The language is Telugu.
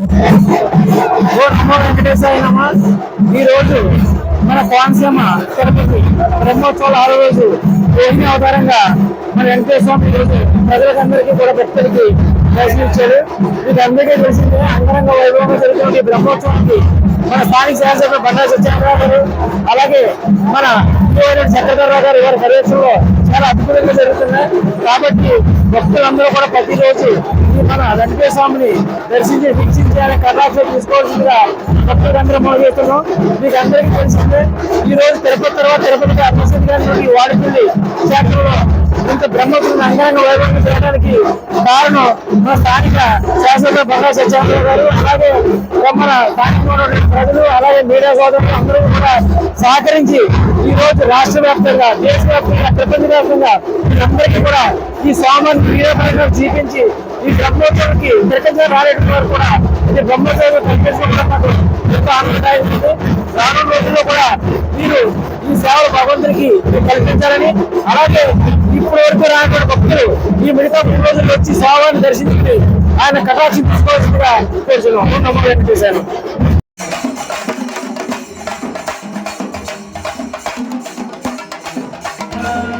ఓ నమ. ఈ రోజు మన కోనసీమ తిరుపతి బ్రహ్మోత్సవాలు ఆరో రోజు రోహిణి అవతారంగా మన వెంకటేశ్వర స్వామి ఈ రోజు ప్రజలకందరికీ కూడా భక్తులకి దర్శనమిచ్చారు మీకు అందరికీ తెలిసిందే అంగరంగ వైభవంగా జరుగుతున్న బ్రహ్మోత్సవానికి. మన స్థానిక శాసనసభ్యులు బండా సత్యనారాయణ గారు అలాగే మన చక్రధరరావు గారు వారి పర్యటనలో చాలా అద్భుతంగా జరుగుతున్నాయి. కాబట్టి భక్తులందరూ కూడా ప్రతిరోజు మన వెంకటేశ్వర స్వామిని దర్శించి వీక్షించాలని కటాక్షం తీసుకోవాల్సిందిగా భక్తులందరూ మనం చేస్తున్నాం మీకు అందరికీ తెలిసిందే ఈ రోజు తిరుపతి తర్వాత తిరుపతికి అభిషేక్ గారి నుండి వాడిపల్లి క్షేత్రంలో ఇంత బ్రహ్మపురం అంగరంగ వైభవం చేయడానికి కారణం మన స్థానిక శాసనసభ బంగా సత్యానంద గారు అలాగే మన స్థానికంలో ప్రజలు అలాగే మీడియా సోదరులు అందరూ కూడా సహకరించి ఈ రోజు రాష్ట్ర వ్యాప్తంగా దేశవ్యాప్తంగా ప్రపంచ వ్యాప్తంగా అందరికీ కూడా ఈ సామాన్ వీరపరంగా చూపించి ఈ బ్రహ్మోత్సవానికి ప్రపంచ రాలేటి వారు కూడా ఇది బ్రహ్మోత్సవం కల్పించడం నాకు ఎంతో ఆనందదాయకం ఉంది. రానున్న రోజుల్లో కూడా మీరు ఈ సేవలు భగవంతునికి కల్పించాలని అలాగే ఇప్పటి వరకు భక్తులు ఈ మిగతా మూడు రోజుల్లో వచ్చి సేవలను దర్శించుకుని ఆయన కటాక్షం తీసుకోవాల్సిందిగా కోరుతున్నాం నమ్మకం చేశాను Thank you.